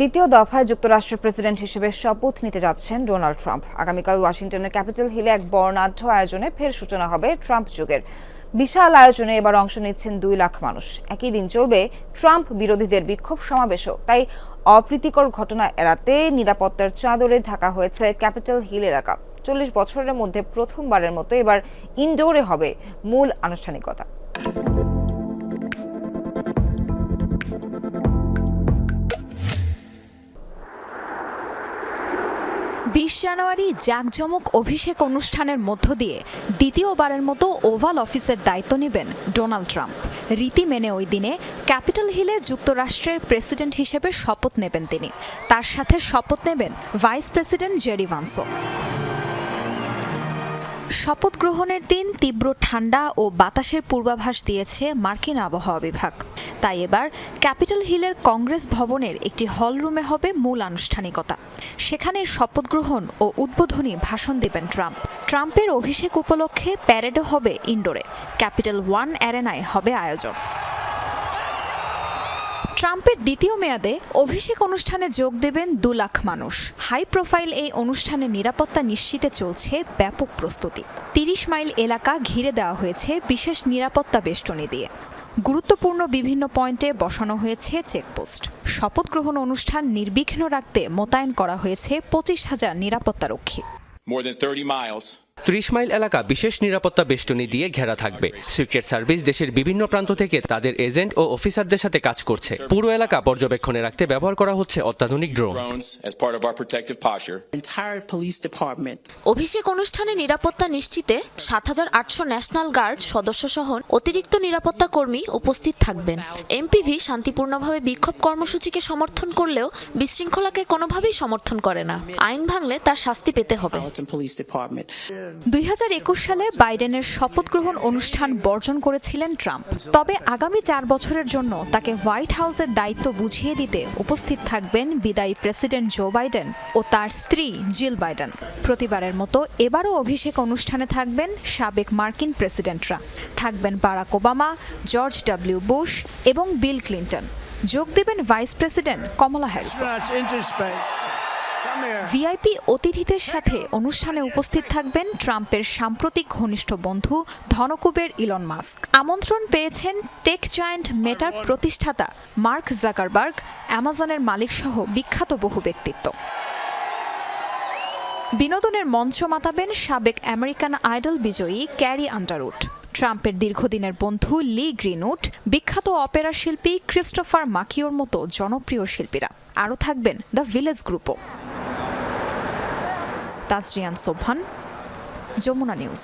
দ্বিতীয় দফায় যুক্তরাষ্ট্রের প্রেসিডেন্ট হিসেবে শপথ নিতে যাচ্ছেন ডোনাল্ড ট্রাম্প। আগামীকাল ওয়াশিংটনের ক্যাপিটাল হিলে এক বর্ণাঢ্য আয়োজনে ফের সূচনা হবে ট্রাম্প যুগের। বিশাল আয়োজনে এবার অংশ নিচ্ছেন দুই লাখ মানুষ। একই দিন চলবে ট্রাম্প বিরোধীদের বিক্ষোভ সমাবেশও। তাই অপ্রীতিকর ঘটনা এড়াতে নিরাপত্তার চাদরে ঢাকা হয়েছে ক্যাপিটাল হিল এলাকা। চল্লিশ বছরের মধ্যে প্রথমবারের মতো এবার ইনডোরে হবে মূল আনুষ্ঠানিকতা। বিশ জানুয়ারি জাঁকজমক অভিষেক অনুষ্ঠানের মধ্য দিয়ে দ্বিতীয়বারের মতো ওভাল অফিসের দায়িত্ব নেবেন ডোনাল্ড ট্রাম্প। রীতি মেনে ওই দিনে ক্যাপিটাল হিলে যুক্তরাষ্ট্রের প্রেসিডেন্ট হিসেবে শপথ নেবেন তিনি। তার সাথে শপথ নেবেন ভাইস প্রেসিডেন্ট জেরি ভান্সো। শপথ গ্রহণের দিন তীব্র ঠান্ডা ও বাতাসের পূর্বাভাস দিয়েছে মার্কিন আবহাওয়া বিভাগ। তাই এবার ক্যাপিটাল হিলের কংগ্রেস ভবনের একটি হলরুমে হবে মূল আনুষ্ঠানিকতা। সেখানে শপথ গ্রহণ ও উদ্বোধনী ভাষণ দেবেন ট্রাম্প। ট্রাম্পের অভিষেক উপলক্ষে প্যারেডও হবে ইন্ডোরে। ক্যাপিটাল ওয়ান অ্যারেনায় হবে আয়োজন। ট্রাম্পের দ্বিতীয় মেয়াদে অভিষেক অনুষ্ঠানে যোগ দেবেন দু লাখ মানুষ। হাই প্রোফাইল এই অনুষ্ঠানে নিরাপত্তা নিশ্চিতে চলছে ব্যাপক প্রস্তুতি। তিরিশ মাইল এলাকা ঘিরে দেওয়া হয়েছে বিশেষ নিরাপত্তা বেষ্টনী দিয়ে। গুরুত্বপূর্ণ বিভিন্ন পয়েন্টে বসানো হয়েছে চেকপোস্ট। শপথ গ্রহণ অনুষ্ঠান নির্বিঘ্ন রাখতে মোতায়েন করা হয়েছে পঁচিশ হাজার নিরাপত্তারক্ষী। More than 30 miles ত্রিশ মাইল এলাকা বিশেষ নিরাপত্তা বেষ্টনী দিয়ে ঘেরা থাকবে। সিক্রেট সার্ভিস দেশের বিভিন্ন প্রান্ত থেকে তাদের এজেন্ট ও অফিসারদের সাথে কাজ করছে। পুরো এলাকা পর্যবেক্ষণে রাখতে ব্যবহার করা হচ্ছে অত্যাধুনিক ড্রোন। অভিষেক অনুষ্ঠানে নিরাপত্তা নিশ্চিতে সাত হাজার আটশো ন্যাশনাল গার্ড সদস্য সহ অতিরিক্ত নিরাপত্তা কর্মী উপস্থিত থাকবেন। এমপিভি শান্তিপূর্ণভাবে বিক্ষোভ কর্মসূচিকে সমর্থন করলেও বিশৃঙ্খলাকে কোনোভাবেই সমর্থন করে না। আইন ভাঙলে তার শাস্তি পেতে হবে. দুই হাজার একুশ সালে বাইডেনের শপথ গ্রহণ অনুষ্ঠান বর্জন করেছিলেন ট্রাম্প। তবে আগামী চার বছরের জন্য তাকে হোয়াইট হাউসের দায়িত্ব বুঝিয়ে দিতে উপস্থিত থাকবেন বিদায়ী প্রেসিডেন্ট জো বাইডেন ও তার স্ত্রী জিল বাইডেন। প্রতিবারের মতো এবারও অভিষেক অনুষ্ঠানে থাকবেন সাবেক মার্কিন প্রেসিডেন্টরা। থাকবেন Barack Obama, George W Bush এবং বিল ক্লিন্টন। যোগ দেবেন vice president Kamala Harris. VIP অতিথিদের সাথে অনুষ্ঠানে উপস্থিত থাকবেন ট্রাম্পের সাম্প্রতিক ঘনিষ্ঠ বন্ধু ধনকুবের ইলন মাস্ক। আমন্ত্রণ পেয়েছেন টেক জায়ান্ট মেটার প্রতিষ্ঠাতা মার্ক জাকারবার্গ, অ্যামাজনের মালিকসহ বিখ্যাত বহু ব্যক্তিত্ব। বিনোদনের মঞ্চ মাতাবেন সাবেক আমেরিকান আইডল বিজয়ী ক্যারি আন্ডারউড। ট্রাম্পের দীর্ঘদিনের বন্ধু লি গ্রিনউড, বিখ্যাত অপেরা শিল্পী ক্রিস্টোফার মাকিওর মতো জনপ্রিয় শিল্পীরা। আরও থাকবেন the village গ্রুপও। Tajrian Sobhan Jamuna news.